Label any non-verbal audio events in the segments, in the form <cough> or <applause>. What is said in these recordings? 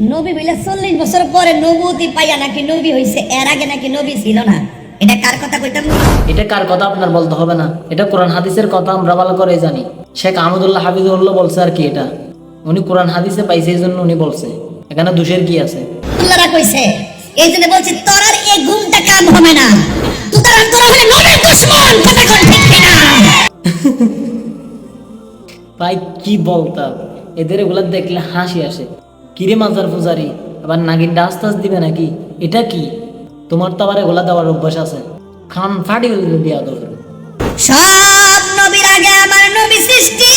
নবী বলে চল্লিশ বছর পরে নবুতি পাইয়া নাকি নবী হইছে এর আগে নাকি নবী ছিল না। এটা কার কথা কইতাম? এটা কার কথা আপনার বলতে হবে না। এটা কোরআন হাদিসের কথা আমরা ভালো করে জানি। শেখ আহমদুল্লাহ হাফিজুল্লাহ বলছে আর কি এটা। উনি কোরআন হাদিসে পাইছে এই জন্য উনি বলছে। এখানে দোষের কি আছে? আল্লাহরা কইছে এই জন্য বলছি তোর আর এই ঘুমটা কাম হবে না। তোর হলে নবীর দুশমন কথা কোন ঠিক কিনা? <laughs> ভাই কি বলতাম? এদের এগুলা দেখলে হাসি আসে। কিরে মাজার পূজারি আবার নাগিন ডাস টাস দিবে নাকি? এটা কি? তোমার তো আবার এগুলা দেওয়ার অভ্যাস আছে। খান ফাটি দিয়া দোষ সব নবীর আগে আমার নবী সৃষ্টি।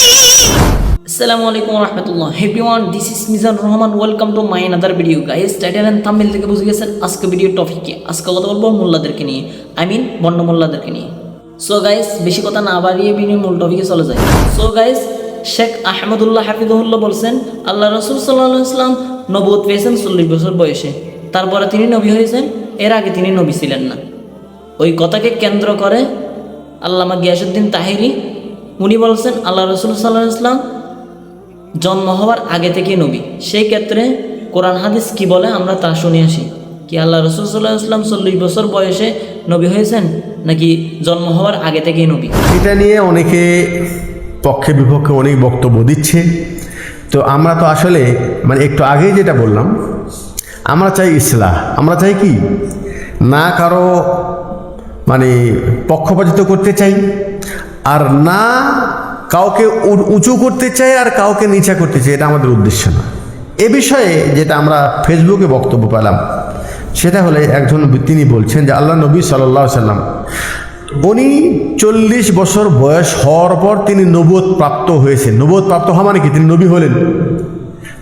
আসসালামু আলাইকুম রহমতুল্লাহ। Happy one this is Mizan Rahman. Welcome to my another video guys title and thumbnail থেকে বুঝে গেছেন আজকে ভিডিও টপিক আজকে কথা বলব মোল্লাদেরকে নিয়ে। আই মিন বন্য মোল্লাদেরকে নিয়ে। সো গাইস বেশি কথা না বাড়িয়ে ভিডিও মূল টপিকে চলে যায় সো গাইস শেখ আহমদুল্লাহ হাফিদুল্লাহ বলছেন, আল্লাহ রসুল সাল্লাহ ইসলাম নবুত পেয়েছেন চল্লিশ বছর বয়সে। তারপরে তিনি নবী হয়েছেন, এর আগে তিনি নবী ছিলেন না। ওই কথাকে কেন্দ্র করে আল্লামা গিয়াসুদ্দিন তাহিরি, উনি বলছেন, আল্লাহ রসুল সাল্লাহ ইসলাম জন্ম হওয়ার আগে থেকে নবী। সেই ক্ষেত্রে কোরআন হাদিস কি বলে আমরা তা শুনে আসি। কি আল্লাহ রসুল সাল্লাহ ইসলাম চল্লিশ বছর বয়সে নবী হয়েছেন, নাকি জন্ম হওয়ার আগে থেকেই নবী? এটা নিয়ে অনেকে পক্ষে বিপক্ষে অনেক বক্তব্য দিচ্ছে। তো আমরা তো আসলে মানে একটু আগেই যেটা বললাম, আমরা চাই ইসলাহ। আমরা চাই কি? না কারও মানে পক্ষপাতিত করতে চাই, আর না কাউকে উঁচু করতে চাই আর কাউকে নিচা করতে চাই, এটা আমাদের উদ্দেশ্য না। এ বিষয়ে যেটা আমরা ফেসবুকে বক্তব্য পেলাম, সেটা হলে একজন তিনি বলছেন যে আল্লাহ নবী সাল্লাহ সাল্লাম উনি চল্লিশ বছর বয়স হওয়ার পর তিনি নবোধ প্রাপ্ত হয়েছেন। নবোধ প্রাপ্ত হওয়া মানে কি? তিনি নবী হলেন।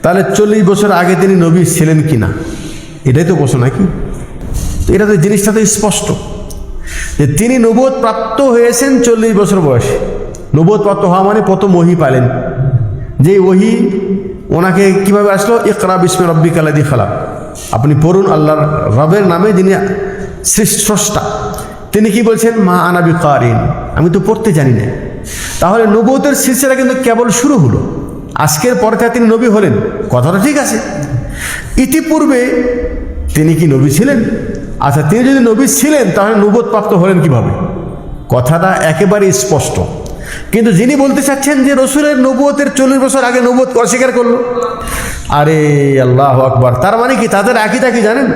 তাহলে চল্লিশ বছর আগে তিনি নবী ছিলেন কি না এটাই তো প্রশ্ন, নাকি? এটা তো জিনিসটা তো স্পষ্ট। যে তিনি নবোধ প্রাপ্ত হয়েছেন চল্লিশ বছর বয়সে। নবোধ প্রাপ্ত হওয়া মানে প্রথম ওহি পালেন যে ওহি ওনাকে কীভাবে আসলো? ইকরা বিস্মে রব্বি কালাদি খালাক। আপনি পড়ুন আল্লাহর রবের নামে যিনি সৃষ্ট স্রষ্টা। তিনি কি বলছেন? মা আনাবি কারিন আমি তো পড়তে জানি না। তাহলে নবতের সিলসিলা কিন্তু কেবল শুরু হলো। আজকের পরে তিনি নবী হলেন। কথাটা ঠিক আছে। ইতিপূর্বে তিনি কি নবী ছিলেন? আচ্ছা তিনি যদি নবী ছিলেন, তাহলে নবদ প্রাপ্ত হলেন কীভাবে? কথাটা একেবারে স্পষ্ট। কিন্তু যিনি বলতে চাচ্ছেন যে রসুলের নবুয়তের চল্লিশ বছর আগে নবুয়ত অস্বীকার করল, আরে আল্লাহ আকবার। তার মানে কি? তাদের আকিদা কি জানেন?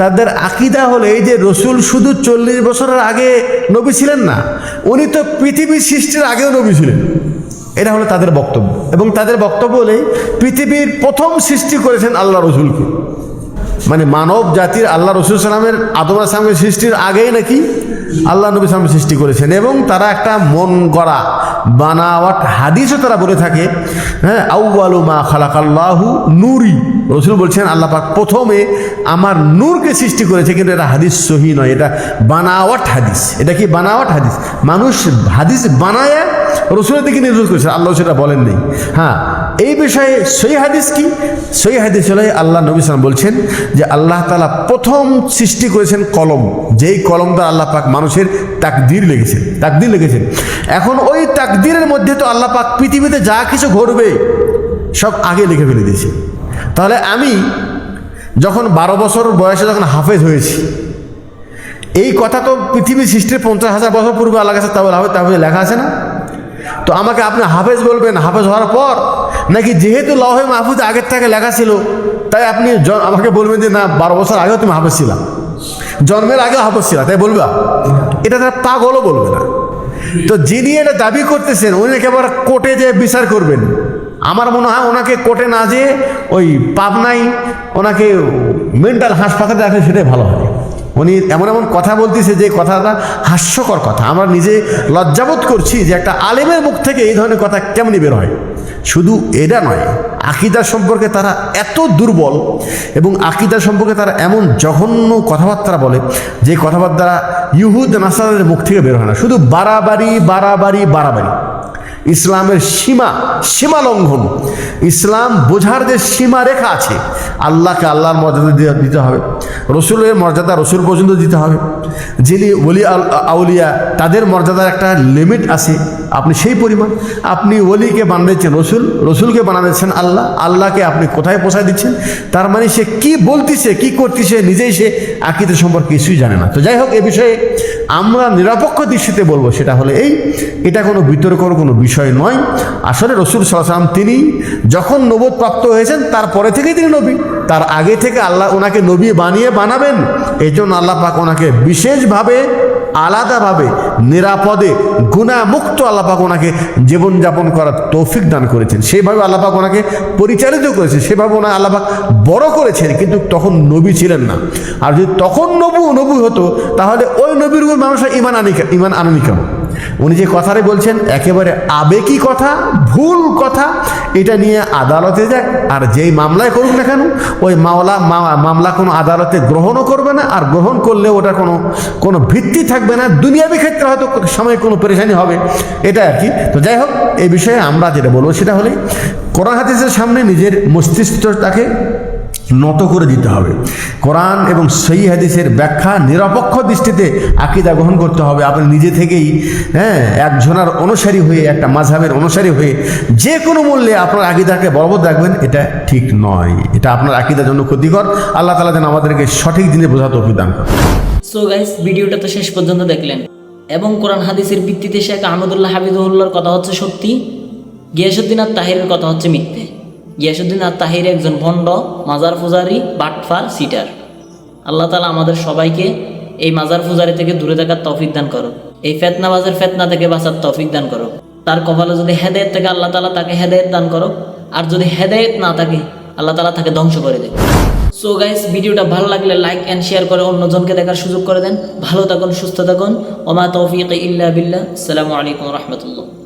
তাদের আকিদা হলো এই যে রসুল শুধু চল্লিশ বছরের আগে নবী ছিলেন না, উনি তো পৃথিবীর সৃষ্টির আগেও নবী ছিলেন। এটা হলো তাদের বক্তব্য। এবং তাদের বক্তব্য হলে পৃথিবীর প্রথম সৃষ্টি করেছেন আল্লাহ রসুলকে। মানে মানব জাতির আল্লাহ রসুল সালামের আদম আসলামের সৃষ্টির আগেই নাকি আল্লাহ নবী সালাম সৃষ্টি করেছেন এবং তারা একটা মন গড়া, বানাওয়াট হাদিসও তারা বলে থাকে হ্যাঁ আউআলু মা খালাকাল্লাহু নুরি। রসুল বলছেন, আল্লাহ পাক প্রথমে আমার নূরকে সৃষ্টি করেছে, কিন্তু এটা হাদিস সহি নয়, এটা বানাওয়াট হাদিস। এটা কি বানাওয়াট হাদিস? মানুষ হাদিস বানায়, রসুলের দিকে নির্ভর করেছে, আল্লাহ সেটা বলেন নেই হ্যাঁ এই বিষয়ে সই হাদিস কি? সই হাদিস হলে আল্লাহ নবী সালাম বলছেন যে আল্লাহ তালা প্রথম সৃষ্টি করেছেন কলম। যেই কলম দ্বারা আল্লাহ পাক মানুষের তাকদির লেগেছেন তাকদির লেগেছেন এখন ওই তাকদিরের মধ্যে তো আল্লাহ পাক পৃথিবীতে যা কিছু ঘটবে, সব আগে লিখে ফেলে দিয়েছে। তাহলে আমি যখন বারো বছর বয়সে যখন হাফেজ হয়েছি, এই কথা তো পৃথিবীর সৃষ্টির পঞ্চাশ হাজার বছর পূর্বে আল্লাহ কাছে তাহলে হবে, তাহলে লেখা আছে না? তো আমাকে আপনি হাফেজ বলবেন, হাফেজ হওয়ার পর? নাকি যেহেতু লহে মাহফুজ আগের থেকে লেখা ছিল, তাই আপনি আমাকে বলবেন যে, না, বারো বছর আগেও তুমি হাফেজ ছিলা। জন্মের আগেও হাফেজ ছিলা। তাই বলবা? এটা তারা পাগলও বলবে না। তো যিনি এটা দাবি করতেছেন, উনি একেবারে কোর্টে যে বিচার করবেন। আমার মনে হয় ওনাকে কোর্টে না যেয়ে ওই পাবনাই ওনাকে মেন্টাল হাসপাতালে রাখলে সেটাই ভালো হয়। উনি এমন এমন কথা বলতেছে যে কথাটা হাস্যকর কথা। আমরা নিজে লজ্জাবোধ করছি যে একটা আলেমের মুখ থেকে এই ধরনের কথা কেমনি বের হয়। শুধু এটা নয়, আকিদা সম্পর্কে তারা এত দুর্বল এবং আকিদা সম্পর্কে তারা এমন জঘন্য কথাবার্তা বলে যে কথাবার্তা ইহুদ নাসাদের মুখ থেকে বের হয় না। শুধু বাড়াবাড়ি বাড়াবাড়ি বাড়াবাড়ি। ইসলামের সীমা সীমা লঙ্ঘন। ইসলাম বোঝার যে সীমা রেখা আছে, আল্লাহকে আল্লাহর মর্যাদা দিতে হবে। রসুলের মর্যাদা রসুল পর্যন্ত দিতে হবে। যিনি ওলি আল- আউলিয়া, তাদের মর্যাদার একটা লিমিট আছে। আপনি সেই পরিমাণ। আপনি ওলিকে বানাচ্ছেন রসুল, রসুলকে বানাচ্ছেন আল্লাহ। আল্লাহকে আপনি কোথায় পোষায় দিচ্ছেন? তার মানে সে কি বলতিছে, কি করতিছে, নিজেই সে আকিদের সম্পর্কে কিছুই জানে না। তো যাই হোক, এ বিষয়ে আমরা নিরপেক্ষ দৃষ্টিতে বলব, সেটা হলে এই, এটা কোনো বিতর্কর কোনো বিষয় নয়। আসলে রসুল সাল্লাম তিনি যখন নবদ প্রাপ্ত হয়েছেন, তারপরে থেকেই তিনি নবী। তার আগে থেকে আল্লাহ ওনাকে নবী বানিয়ে বানাবেন এই জন্য আল্লাহ পাক ওনাকে বিশেষভাবে, আলাদাভাবে, নিরাপদে, গুণামুক্ত আল্লাপাক ওনাকে জীবনযাপন করার তৌফিক দান করেছেন। সেইভাবে আল্লাপাক ওনাকে পরিচালিত করেছেন সেভাবে ওনা আল্লাপাক বড় করেছেন, কিন্তু তখন নবী ছিলেন না। আর যদি তখন নবু নবু হতো, তাহলে ওই নবীর উপর মানুষের ইমান আনি ইমান আনানি কেন? উনি যে কথাটা বলছেন, একেবারে আবেগী কথা, ভুল কথা, এটা নিয়ে আদালতে যাক আর যেই মামলায় করুক না কেন, ওই মামলা মামলা কোনো আদালতে গ্রহণও করবে না, আর গ্রহণ করলে ওটা কোনো কোনো ভিত্তি থাকবে না। দুনিয়াবি ক্ষেত্রে হয়তো সময় কোনো পরেশানি হবে এটা আর কি। তো যাই হোক, এই বিষয়ে আমরা যেটা বলব সেটা হলে, কোরআন হাদিসের সামনে নিজের মস্তিষ্কটাকে নত করে দিতে হবে। কোরআন এবং সেই হাদিসের ব্যাখ্যা নিরপেক্ষ দৃষ্টিতে আকিদা গ্রহণ করতে হবে। আপনি নিজে থেকেই হ্যাঁ একজনার অনুসারী হয়ে, একটা মাঝহাবের অনুসারী হয়ে যে কোনো মূল্যে আপনার আকিদাকে বলবৎ রাখবেন, এটা ঠিক নয়। এটা আপনার আকিদার জন্য ক্ষতিকর। আল্লাহ তালা যেন আমাদেরকে সঠিক দিনে বোঝাতে অভিদান করে সো গাইস ভিডিওটা তো শেষ পর্যন্ত দেখলেন। এবং কোরআন হাদিসের ভিত্তিতে শেখ আহমদুল্লাহ হাবিদুল্লাহর কথা হচ্ছে সত্যি। গিয়াসুদ্দিন আর তাহিরের কথা হচ্ছে মিথ্যে। গিয়াসুদ্দিন আর তাহির একজন ভণ্ড, মাজার ফুজারি বাটফার, সিটার। আল্লাহ তালা আমাদের সবাইকে এই মাজার ফুজারি থেকে দূরে থাকার তৌফিক দান করো এই ফেতনাবাজের ফেতনা থেকে বাঁচার তৌফিক দান করো তার কপালে যদি হেদায়ত থাকে, আল্লাহ তালা তাকে হেদায়ত দান করো আর যদি হেদায়ত না থাকে, আল্লাহ তালা তাকে ধ্বংস করে দেবে সো গাইস ভিডিওটা ভালো লাগলে লাইক অ্যান্ড শেয়ার করে অন্যজনকে দেখার সুযোগ করে দেন। ভালো থাকুন, সুস্থ থাকুন। ওমা তৌফিক ইল্লা বিল্লাহ। আসসালামু আলাইকুম রহমতুল্লাহ।